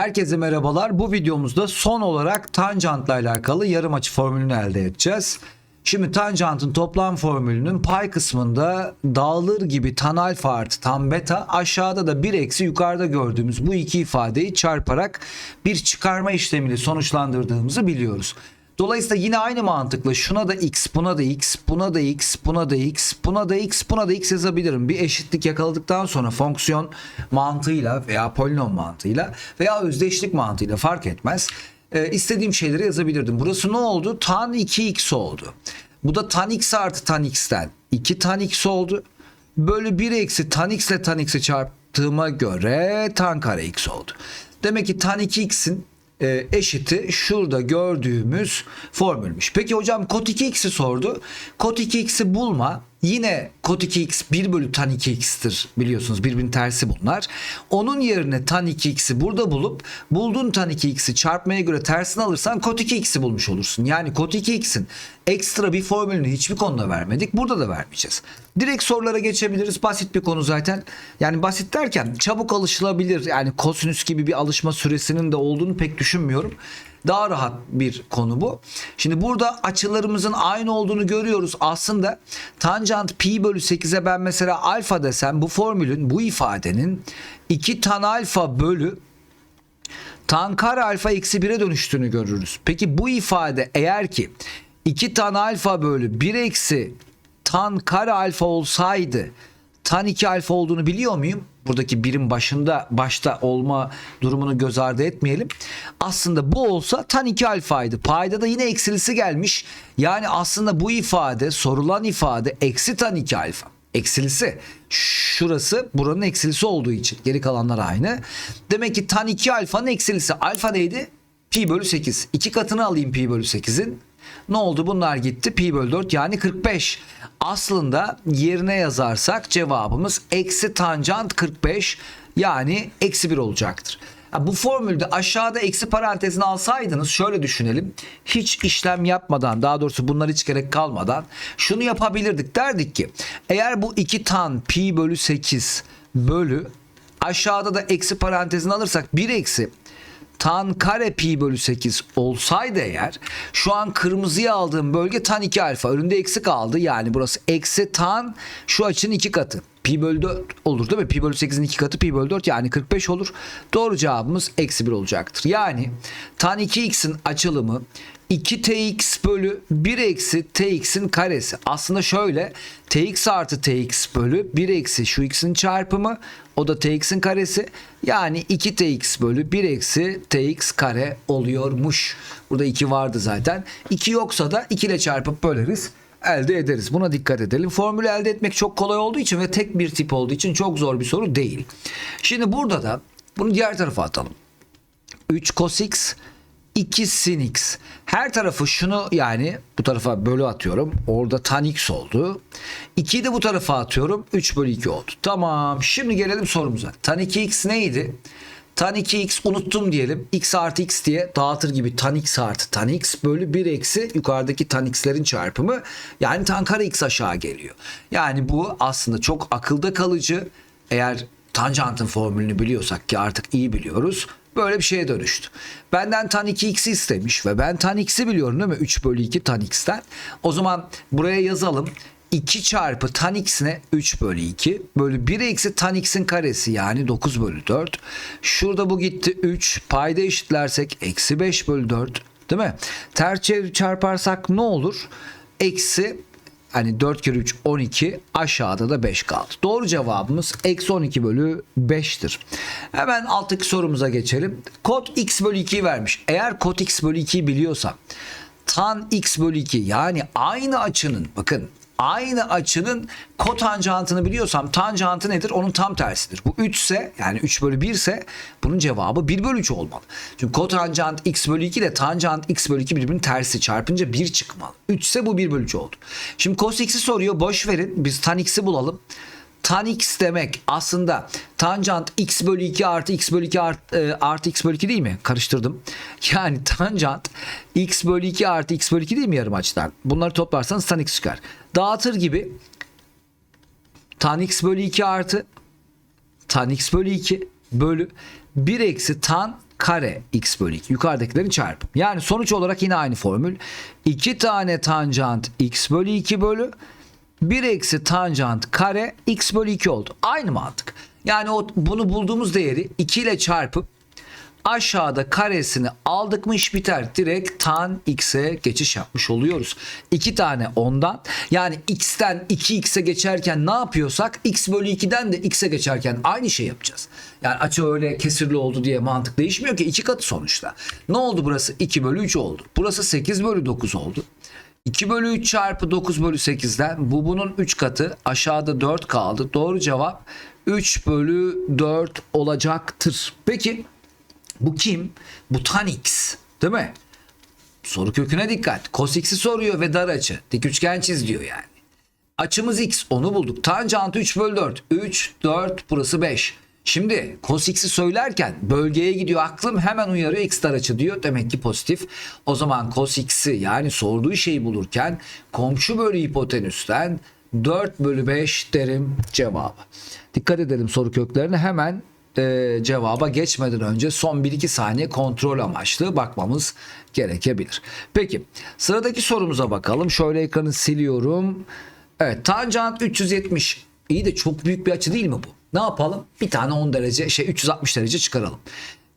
Herkese merhabalar. Bu videomuzda son olarak tanjantla alakalı yarım açı formülünü elde edeceğiz. Şimdi tanjantın toplam formülünün pay kısmında dağılır gibi tan alfa artı tan beta aşağıda da 1 eksi yukarıda gördüğümüz bu iki ifadeyi çarparak bir çıkarma işlemiyle sonuçlandırdığımızı biliyoruz. Dolayısıyla yine aynı mantıkla şuna da x, buna da x, buna da x, buna da x, buna da x, buna da x yazabilirim. Bir eşitlik yakaladıktan sonra fonksiyon mantığıyla veya polinom mantığıyla veya özdeşlik mantığıyla fark etmez. Ee, istediğim şeyleri yazabilirdim. Burası ne oldu? Tan 2x oldu. Bu da tan x artı tan x'ten 2 tan x oldu. Bölü 1 eksi tan x ile tan x'i çarptığıma göre tan kare x oldu. Demek ki tan 2x'in e, eşiti şurada gördüğümüz formülmüş. Peki hocam kot 2x'i sordu. Kot 2x'i bulma. Yine kot 2x 1 bölü tan 2x'tir biliyorsunuz birbirinin tersi bunlar. Onun yerine tan 2x'i burada bulup bulduğun tan 2x'i çarpmaya göre tersini alırsan kot 2x'i bulmuş olursun. Yani kot 2x'in ekstra bir formülünü hiçbir konuda vermedik. Burada da vermeyeceğiz. Direkt sorulara geçebiliriz. Basit bir konu zaten. Yani basit derken çabuk alışılabilir. Yani kosinüs gibi bir alışma süresinin de olduğunu pek düşünmüyorum. Daha rahat bir konu bu. Şimdi burada açılarımızın aynı olduğunu görüyoruz. Aslında tanjant pi bölü 8'e ben mesela alfa desem bu formülün bu ifadenin 2 tan alfa bölü tan kare alfa eksi 1'e dönüştüğünü görürüz. Peki bu ifade eğer ki 2 tan alfa bölü 1 eksi tan kare alfa olsaydı tan 2 alfa olduğunu biliyor muyum? Buradaki birim başında başta olma durumunu göz ardı etmeyelim. Aslında bu olsa tan 2 alfaydı. Payda da yine eksilisi gelmiş. Yani aslında bu ifade sorulan ifade eksi tan 2 alfa. Eksilisi. Şurası buranın eksilisi olduğu için. Geri kalanlar aynı. Demek ki tan 2 alfanın eksilisi. Alfa neydi? Pi bölü 8. İki katını alayım pi bölü 8'in. Ne oldu? Bunlar gitti. Pi bölü 4 yani 45. Aslında yerine yazarsak cevabımız eksi tanjant 45 yani eksi 1 olacaktır. Bu formülde aşağıda eksi parantezini alsaydınız şöyle düşünelim. Hiç işlem yapmadan daha doğrusu bunlar hiç gerek kalmadan şunu yapabilirdik. Derdik ki eğer bu 2 tan pi bölü 8 bölü aşağıda da eksi parantezini alırsak 1 eksi tan kare pi bölü 8 olsaydı eğer şu an kırmızıya aldığım bölge tan 2 alfa. Önünde eksi kaldı. Yani burası eksi tan şu açının iki katı. Pi bölü 4 olur değil mi? Pi bölü 8'in iki katı pi bölü 4 yani 45 olur. Doğru cevabımız eksi 1 olacaktır. Yani tan 2x'in açılımı 2tx bölü 1 eksi tx'in karesi. Aslında şöyle tx artı tx bölü 1 eksi şu x'in çarpımı o da tx'in karesi. Yani 2tx bölü 1 eksi tx kare oluyormuş. Burada 2 vardı zaten. 2 yoksa da 2 ile çarpıp böleriz elde ederiz. Buna dikkat edelim. Formülü elde etmek çok kolay olduğu için ve tek bir tip olduğu için çok zor bir soru değil. Şimdi burada da bunu diğer tarafa atalım. 3 cos x 2 sin x. Her tarafı şunu yani bu tarafa bölü atıyorum. Orada tan x oldu. 2'yi de bu tarafa atıyorum. 3 bölü 2 oldu. Tamam. Şimdi gelelim sorumuza. Tan 2x neydi? Tan 2x unuttum diyelim. x artı x diye dağıtır gibi tan x artı tan x bölü 1 eksi yukarıdaki tan x'lerin çarpımı. Yani tan kare x aşağı geliyor. Yani bu aslında çok akılda kalıcı. Eğer tanjantın formülünü biliyorsak ki artık iyi biliyoruz. Böyle bir şeye dönüştü. Benden tan 2x'i istemiş ve ben tan x'i biliyorum değil mi? 3 bölü 2 tan x'ten. O zaman buraya yazalım. 2 çarpı tan x'ine 3 bölü 2 bölü 1 eksi tan x'in karesi yani 9 bölü 4. Şurada bu gitti 3 payda eşitlersek eksi 5 bölü 4 değil mi? Ters çarparsak ne olur? Eksi Hani 4 kere 3 12 aşağıda da 5 kaldı. Doğru cevabımız eksi 12 bölü 5'tir. Hemen alttaki sorumuza geçelim. Kod x bölü 2'yi vermiş. Eğer kod x bölü 2'yi biliyorsam tan x bölü 2 yani aynı açının bakın aynı açının kotanjantını biliyorsam tanjantı nedir? Onun tam tersidir. Bu 3 ise yani 3 bölü 1 ise bunun cevabı 1 bölü 3 olmalı. Çünkü kotanjant x bölü 2 ile tanjant x bölü 2 birbirinin tersi çarpınca 1 çıkmalı. 3 ise bu 1 bölü 3 oldu. Şimdi cos x'i soruyor boş verin biz tan x'i bulalım. Tan x demek aslında tanjant x bölü 2 artı x bölü 2 artı, e, artı x bölü 2 değil mi? Karıştırdım. Yani tanjant x bölü 2 artı x bölü 2 değil mi yarım açıdan? Bunları toplarsanız tan x çıkar. Dağıtır gibi tan x bölü 2 artı tan x bölü 2 bölü 1 eksi tan kare x bölü 2 yukarıdakilerin çarpımı. Yani sonuç olarak yine aynı formül. 2 tane tanjant x bölü 2 bölü 1 eksi tanjant kare x bölü 2 oldu. Aynı mantık. Yani o bunu bulduğumuz değeri 2 ile çarpıp aşağıda karesini aldık mı iş biter. Direkt tan x'e geçiş yapmış oluyoruz. 2 tane ondan yani x'ten 2x'e geçerken ne yapıyorsak x bölü 2'den de x'e geçerken aynı şey yapacağız. Yani açı öyle kesirli oldu diye mantık değişmiyor ki iki katı sonuçta. Ne oldu burası? 2 bölü 3 oldu. Burası 8 bölü 9 oldu. 2 bölü 3 çarpı 9 bölü 8'den bu bunun 3 katı aşağıda 4 kaldı. Doğru cevap 3 bölü 4 olacaktır. Peki bu kim? Bu tan x değil mi? Soru köküne dikkat. Cos x'i soruyor ve dar açı. Dik üçgen çiz diyor yani. Açımız x onu bulduk. Tanjant 3 bölü 4. 3, 4 burası 5. Şimdi cos x'i söylerken bölgeye gidiyor aklım hemen uyarıyor x dar açı diyor. Demek ki pozitif. O zaman cos x'i yani sorduğu şeyi bulurken komşu bölü hipotenüsten 4 bölü 5 derim cevabı. Dikkat edelim soru köklerine hemen e, cevaba geçmeden önce son 1-2 saniye kontrol amaçlı bakmamız gerekebilir. Peki sıradaki sorumuza bakalım. Şöyle ekranı siliyorum. Evet tanjant 370. İyi de çok büyük bir açı değil mi bu? Ne yapalım? Bir tane 10 derece şey 360 derece çıkaralım.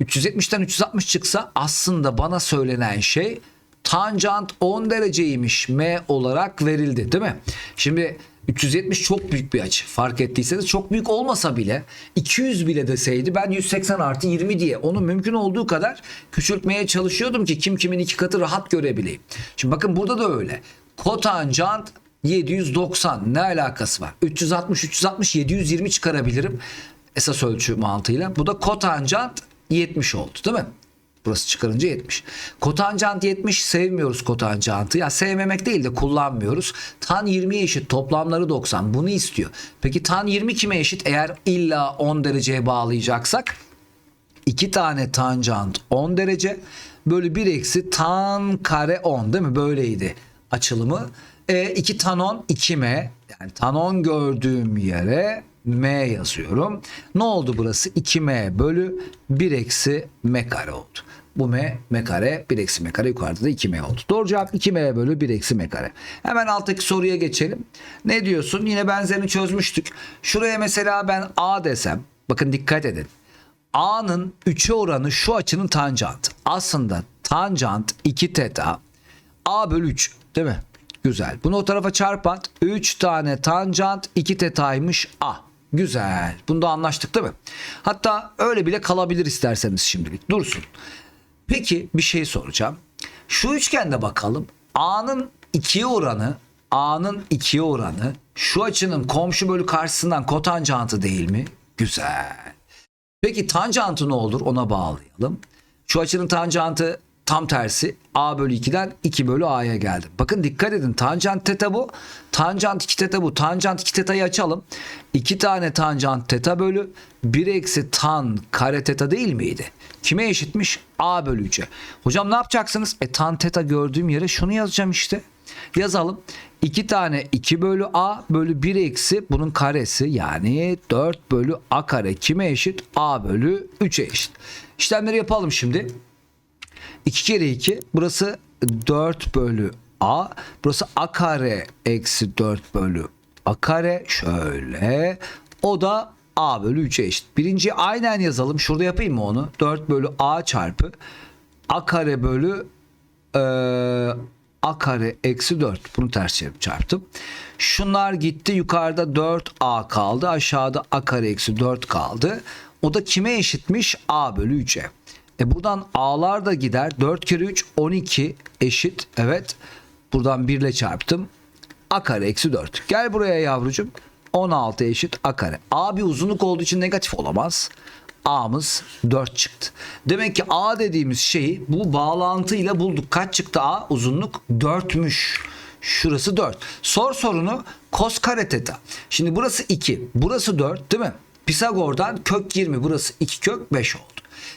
370'ten 360 çıksa aslında bana söylenen şey tanjant 10 dereceymiş m olarak verildi değil mi? Şimdi 370 çok büyük bir açı. Fark ettiyseniz çok büyük olmasa bile 200 bile deseydi ben 180 artı 20 diye onu mümkün olduğu kadar küçültmeye çalışıyordum ki kim kimin iki katı rahat görebileyim. Şimdi bakın burada da öyle. Kotanjant 790 ne alakası var? 360 360 720 çıkarabilirim. Esas ölçü mantığıyla. Bu da kotanjant 70 oldu değil mi? Burası çıkarınca 70. Kotanjant 70 sevmiyoruz kotanjantı. Ya sevmemek değil de kullanmıyoruz. Tan 20'ye eşit toplamları 90. Bunu istiyor. Peki tan 20 kime eşit? Eğer illa 10 dereceye bağlayacaksak 2 tane tanjant 10 derece bölü 1 eksi tan kare 10 değil mi? Böyleydi açılımı. E, 2 tan 10 2m yani tan 10 gördüğüm yere m yazıyorum. Ne oldu burası? 2m bölü 1 eksi m kare oldu. Bu m, m kare, 1 eksi m kare yukarıda da 2m oldu. Doğru cevap 2m bölü 1 eksi m kare. Hemen alttaki soruya geçelim. Ne diyorsun? Yine benzerini çözmüştük. Şuraya mesela ben a desem. Bakın dikkat edin. A'nın 3'e oranı şu açının tanjantı. Aslında tanjant 2 teta A bölü 3 değil mi? Güzel. Bunu o tarafa çarp at. 3 tane tanjant 2 tetaymış A. Güzel. Bunda anlaştık değil mi? Hatta öyle bile kalabilir isterseniz şimdilik. Dursun. Peki bir şey soracağım. Şu üçgende bakalım. A'nın 2'ye oranı A'nın 2'ye oranı şu açının komşu bölü karşısından kotanjantı değil mi? Güzel. Peki tanjantı ne olur ona bağlayalım. Şu açının tanjantı tam tersi a bölü 2'den 2 bölü a'ya geldi. Bakın dikkat edin tanjant teta bu. Tanjant 2 teta bu. Tanjant 2 teta'yı açalım. 2 tane tanjant teta bölü 1 eksi tan kare teta değil miydi? Kime eşitmiş? a bölü 3'e. Hocam ne yapacaksınız? E tan teta gördüğüm yere şunu yazacağım işte. Yazalım. 2 tane 2 bölü a bölü 1 eksi bunun karesi yani 4 bölü a kare kime eşit? a bölü 3'e eşit. İşlemleri yapalım şimdi. 2 kere 2 burası 4 bölü a. Burası a kare eksi 4 bölü a kare şöyle. O da a bölü 3'e eşit. Birinciyi aynen yazalım. Şurada yapayım mı onu? 4 bölü a çarpı a kare bölü eee a kare eksi 4. Bunu ters çevirip çarptım. Şunlar gitti. Yukarıda 4a kaldı. Aşağıda a kare eksi 4 kaldı. O da kime eşitmiş? a bölü 3'e. E buradan a'lar da gider. 4 kere 3 12 eşit. Evet. Buradan 1 ile çarptım. a kare eksi 4. Gel buraya yavrucum. 16 eşit a kare. A bir uzunluk olduğu için negatif olamaz. A'mız 4 çıktı. Demek ki A dediğimiz şeyi bu bağlantıyla bulduk. Kaç çıktı A? Uzunluk 4'müş. Şurası 4. Sor sorunu kos kare teta. Şimdi burası 2. Burası 4 değil mi? Pisagor'dan kök 20. Burası 2 kök 5 oldu.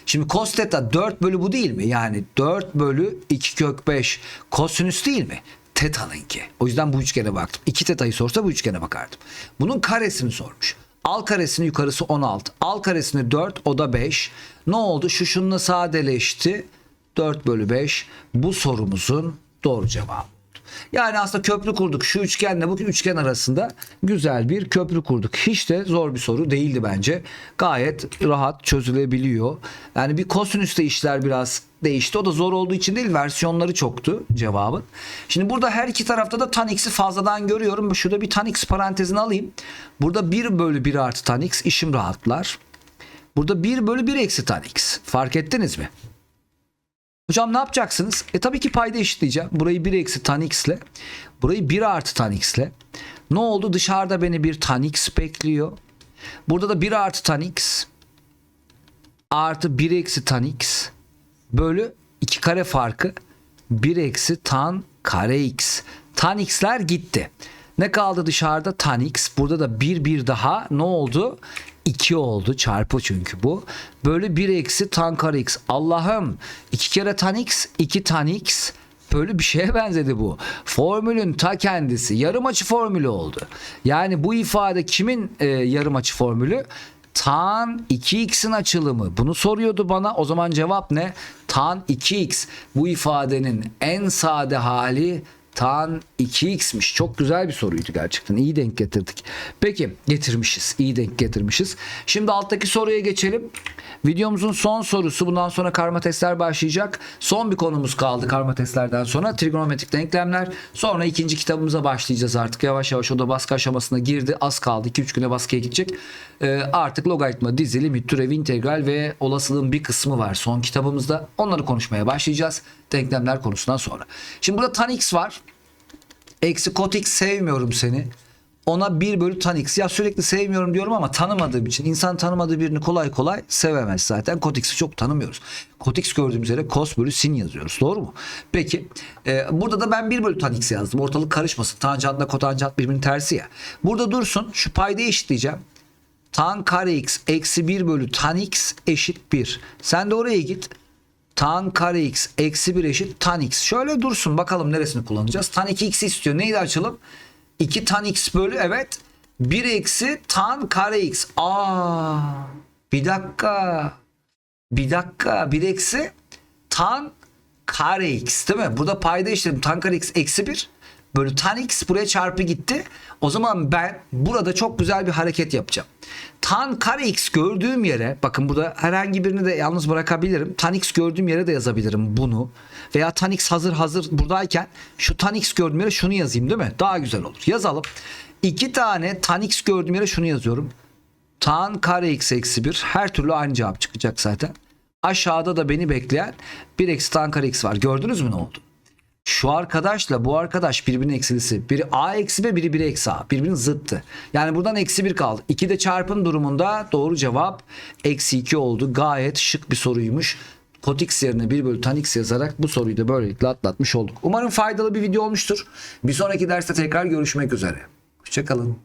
Şimdi cos teta 4 bölü bu değil mi? Yani 4 bölü 2 kök 5 kosinüs değil mi? Teta'nınki. O yüzden bu üçgene baktım. 2 teta'yı sorsa bu üçgene bakardım. Bunun karesini sormuş. Al karesini yukarısı 16. Al karesini 4 o da 5. Ne oldu? Şu şununla sadeleşti. 4 bölü 5 bu sorumuzun doğru cevabı. Yani aslında köprü kurduk. Şu üçgenle bu üçgen arasında güzel bir köprü kurduk. Hiç de zor bir soru değildi bence. Gayet rahat çözülebiliyor. Yani bir kosinüste işler biraz değişti. O da zor olduğu için değil versiyonları çoktu cevabın. Şimdi burada her iki tarafta da tan x'i fazladan görüyorum. Şurada bir tan x parantezini alayım. Burada 1 bölü 1 artı tan x işim rahatlar. Burada 1 bölü 1 eksi tan x. Fark ettiniz mi? Hocam ne yapacaksınız? E tabii ki payda eşitleyeceğim. Burayı 1 eksi tan x ile. Burayı 1 artı tan x ile. Ne oldu? Dışarıda beni bir tan x bekliyor. Burada da 1 artı tan x artı 1 eksi tan x bölü 2 kare farkı 1 eksi tan kare x. Tan x'ler gitti. Ne kaldı dışarıda? Tan x. Burada da 1 bir daha ne oldu? 2 oldu çarpı çünkü bu. Bölü 1 eksi tan kare x. Allah'ım 2 kere tan x 2 tan x böyle bir şeye benzedi bu. Formülün ta kendisi yarım açı formülü oldu. Yani bu ifade kimin e, yarım açı formülü? Tan 2x'in açılımı. Bunu soruyordu bana. O zaman cevap ne? Tan 2x. Bu ifadenin en sade hali tan 2x'miş. Çok güzel bir soruydu gerçekten. İyi denk getirdik. Peki getirmişiz. İyi denk getirmişiz. Şimdi alttaki soruya geçelim. Videomuzun son sorusu. Bundan sonra karma testler başlayacak. Son bir konumuz kaldı karma testlerden sonra. Trigonometrik denklemler. Sonra ikinci kitabımıza başlayacağız artık. Yavaş yavaş o da baskı aşamasına girdi. Az kaldı. 2-3 güne baskıya gidecek. Ee, artık logaritma, dizi, limit, türev, integral ve olasılığın bir kısmı var son kitabımızda. Onları konuşmaya başlayacağız. Denklemler konusundan sonra. Şimdi burada tan x var. Eksi kot x sevmiyorum seni. Ona 1 bölü tan x. Ya sürekli sevmiyorum diyorum ama tanımadığım için. insan tanımadığı birini kolay kolay sevemez zaten. Kot x'i çok tanımıyoruz. Kot x gördüğümüz yere cos bölü sin yazıyoruz. Doğru mu? Peki. e, burada da ben 1 bölü tan x yazdım. Ortalık karışmasın. Tanjantla kotanjant birbirinin tersi ya. Burada dursun. Şu payda eşitleyeceğim. Tan kare x eksi 1 bölü tan x eşit 1. Sen de oraya git. Tan kare x eksi 1 eşit tan x. Şöyle dursun bakalım neresini kullanacağız. Tan 2x istiyor. Neydi açalım? 2 tan x bölü evet. 1 eksi tan kare x. Aa, bir dakika. Bir dakika. 1 eksi tan kare x değil mi? Burada payda işledim. Tan kare x eksi 1 bölü tan x buraya çarpı gitti. O zaman ben burada çok güzel bir hareket yapacağım. Tan kare x gördüğüm yere bakın burada herhangi birini de yalnız bırakabilirim. Tan x gördüğüm yere de yazabilirim bunu. Veya tan x hazır hazır buradayken şu tan x gördüğüm yere şunu yazayım değil mi? Daha güzel olur. Yazalım. İki tane tan x gördüğüm yere şunu yazıyorum. Tan kare x eksi 1 her türlü aynı cevap çıkacak zaten. Aşağıda da beni bekleyen 1 eksi tan kare x var. Gördünüz mü ne oldu? Şu arkadaşla bu arkadaş birbirinin eksilisi. Biri a eksi 1 biri 1 eksi a. Birbirinin zıttı. Yani buradan eksi 1 kaldı. 2 de çarpım durumunda doğru cevap eksi 2 oldu. Gayet şık bir soruymuş. Kot x yerine 1 bölü tan x yazarak bu soruyu da böylelikle atlatmış olduk. Umarım faydalı bir video olmuştur. Bir sonraki derste tekrar görüşmek üzere. Hoşçakalın.